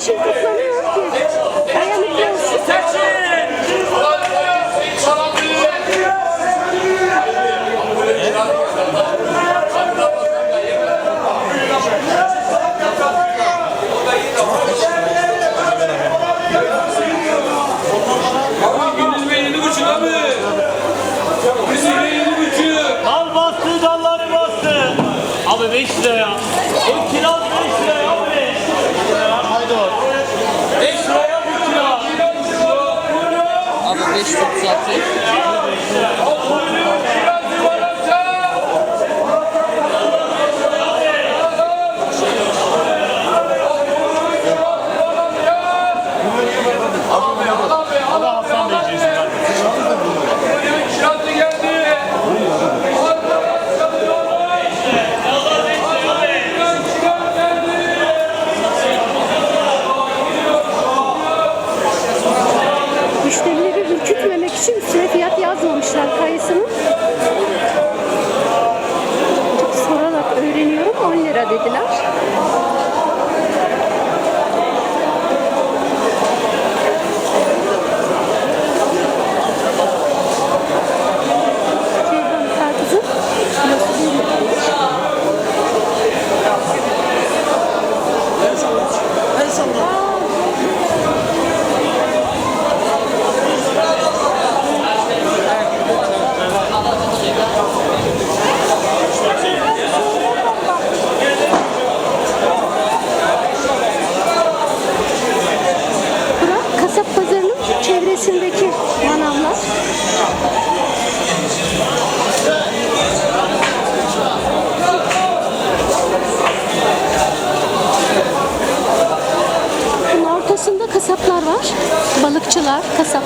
Yeşil kutlanıyor ki. Dayanıklı olsun. Deus.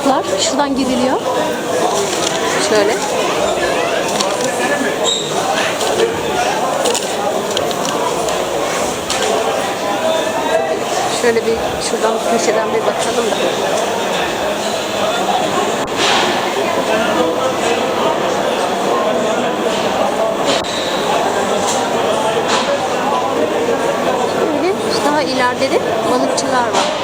kaplar. Şuradan giriliyor. Şöyle. Şöyle bir şuradan köşeden bir bakalım da. Böyle daha ileride de balıkçılar var.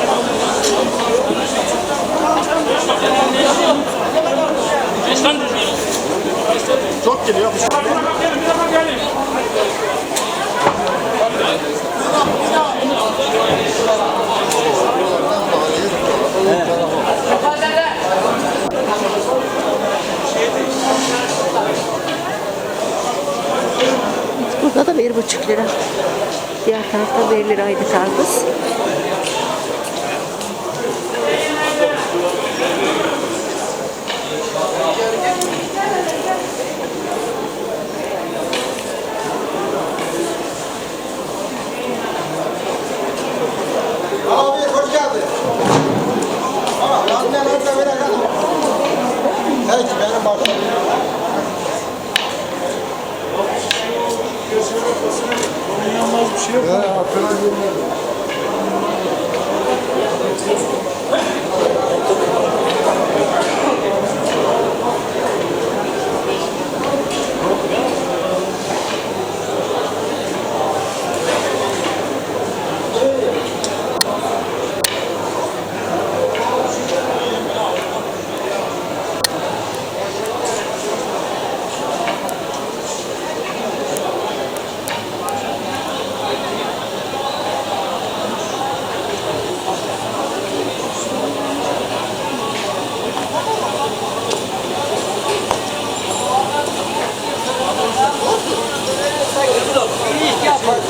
liraydı karpuz.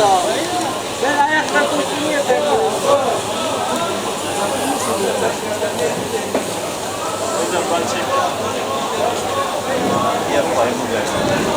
Я пойму, блядь.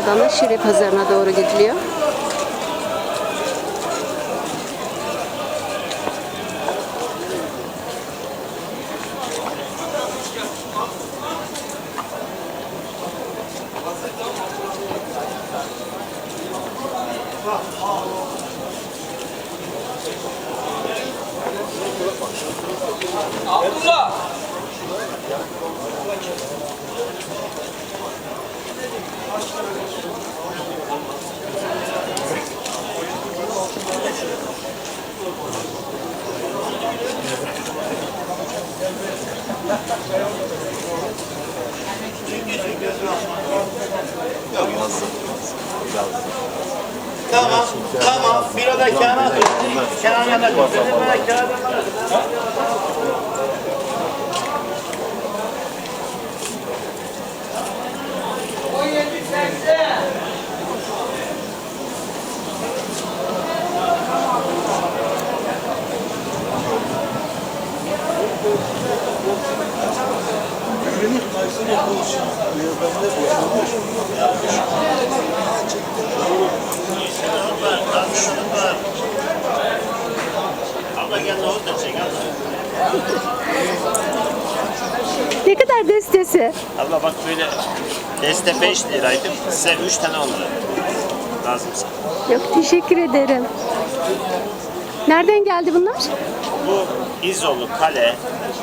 Buradan da Şire Pazarı'na doğru gidiliyor. Abla bak böyle deste 5 liraydı. Size 3 tane 10 lira. Lazımsa. Yok teşekkür ederim. Nereden geldi bunlar? Bu İzolu, Kale,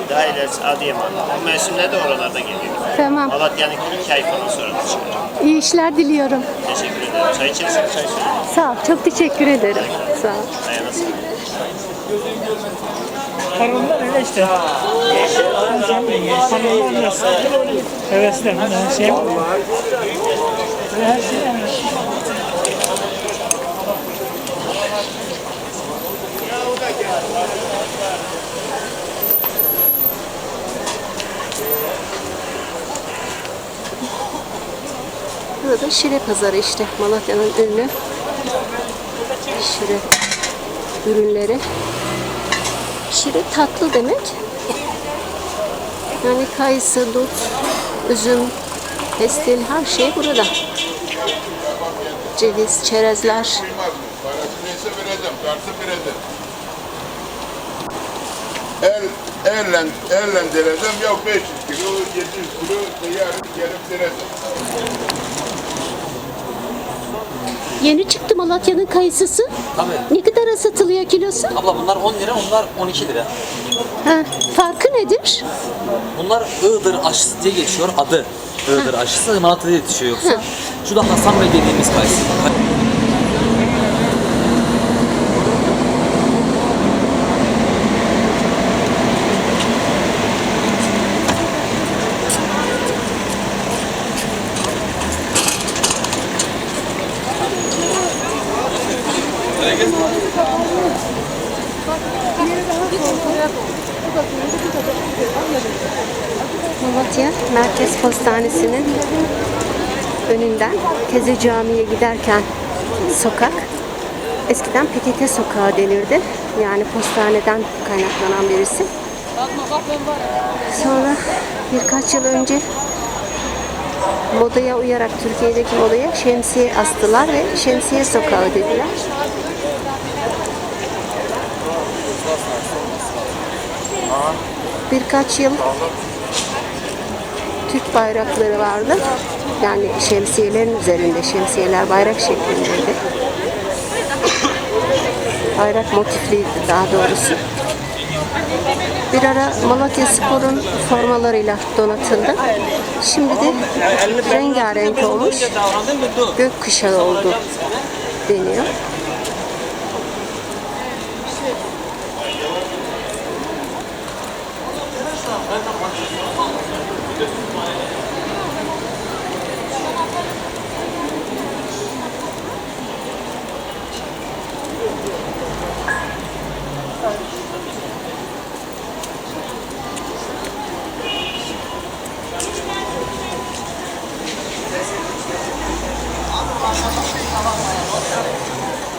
daha ilerisi Adıyaman. Bu mevsimde de oralarda geliyor. Tamam. Malatya'nın iki ay falan sonra da çıkıyor. İyi işler diliyorum. Teşekkür ederim. Çay içersin, çay söyle. Sağ ol. Çok teşekkür ederim. Sağ ol. Dayanasın. Harunlar öyle işte. Harunlar nasıl? Hevesler, her şey var. Her şey. Burada Şire Pazarı işte. Malatya'nın ünlü Şire ürünleri. Şire tatlı demek. Yani kayısı, dut, üzüm, pestil her şey burada. Ceviz, çerezler. El, elle, elle deleceğim ya 500 kilo, 700 kilo, yarın gelip vereceğim. Yeni çıktı Malatya'nın kayısısı. Tabii. Ne kadara satılıyor kilosu? Abla bunlar 10 lira, onlar 12 lira. Ha, farkı nedir? Bunlar Iğdır aşısı diye geçiyor adı. Iğdır aşısı Malatya'da yetişiyor yoksa. Şu da Hasan Bey dediğimiz kayısı. Malatya Merkez Postanesi'nin önünden Teze Camii'ye giderken sokak eskiden PTT sokağı denirdi. Yani postaneden kaynaklanan birisi. Sonra birkaç yıl önce modaya uyarak Türkiye'deki modaya şemsiye astılar ve şemsiye sokağı dediler. Birkaç yıl Türk bayrakları vardı. Yani şemsiyelerin üzerinde, şemsiyeler bayrak şeklindeydi. Bayrak motifliydi daha doğrusu. Bir ara Malatya Spor'un formalarıyla donatıldı. Şimdi de rengarenk olmuş, gök kuşağı oldu deniyor.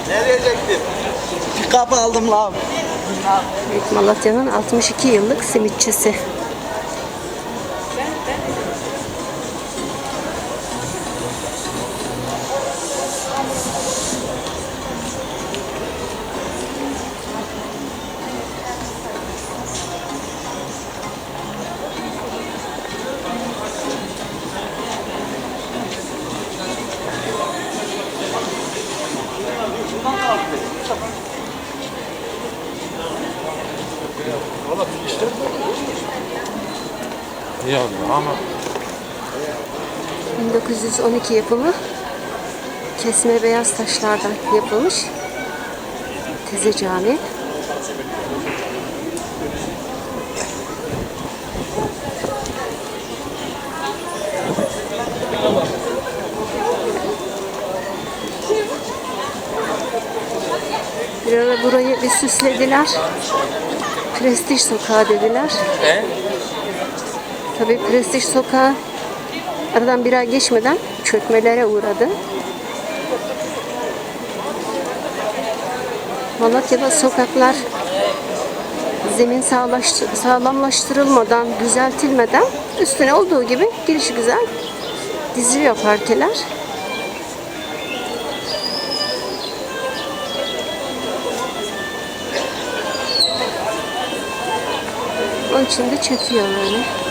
Nereye çektin? Pikap aldım lan. Malatya'nın 62 yıllık simitçisi. Ama 1912 yapımı kesme beyaz taşlardan yapılmış Teze Cami. Bir ara burayı bir süslediler. Prestij sokağı dediler. E? Tabii Prestij Sokağı aradan bir ay geçmeden çökmelere uğradı. Malatya'da sokaklar zemin sağlamlaştırılmadan, düzeltilmeden üstüne olduğu gibi girişi güzel diziliyor parkeler. Onun için de çöküyor böyle.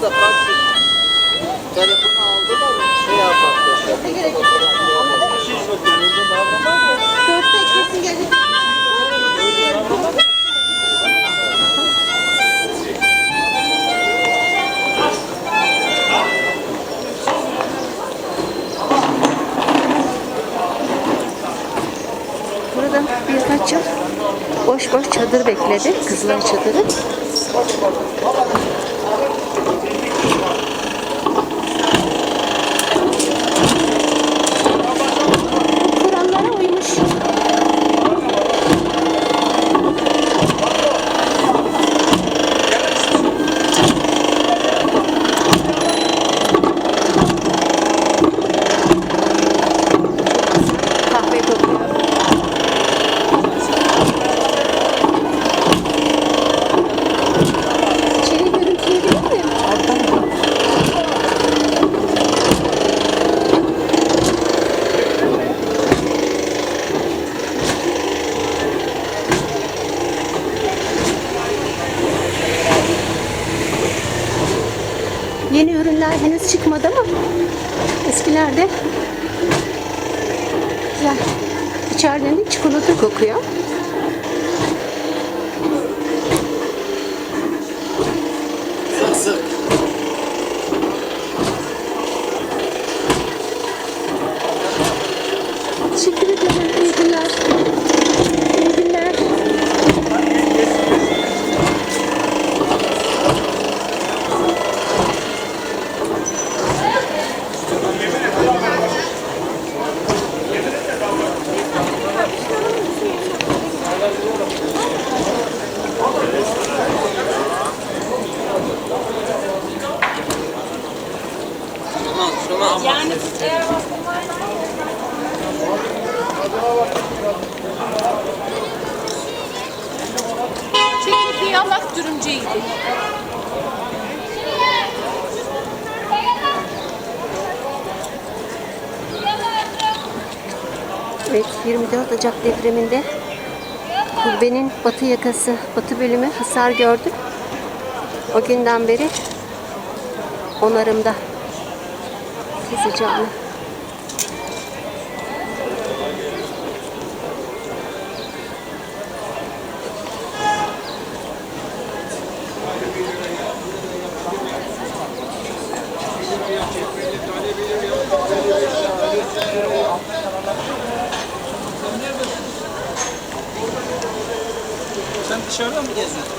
Burada kaç telefonu aldılar şey yapar. Burada birkaç yıl boş boş çadır bekledi. Kızlar çadırı. Yeni ürünler henüz çıkmadı ama eskilerde güzel. İçeriden de çikolata kokuyor. Teşekkür ederim. İyi günler. İyi günler. Çünkü bir Allah dürümcüydü. Evet, 24 Ocak depreminde kubbenin batı yakası, batı bölümü hasar gördü. O günden beri onarımda. Tezi dışarıda mı geziyorsun?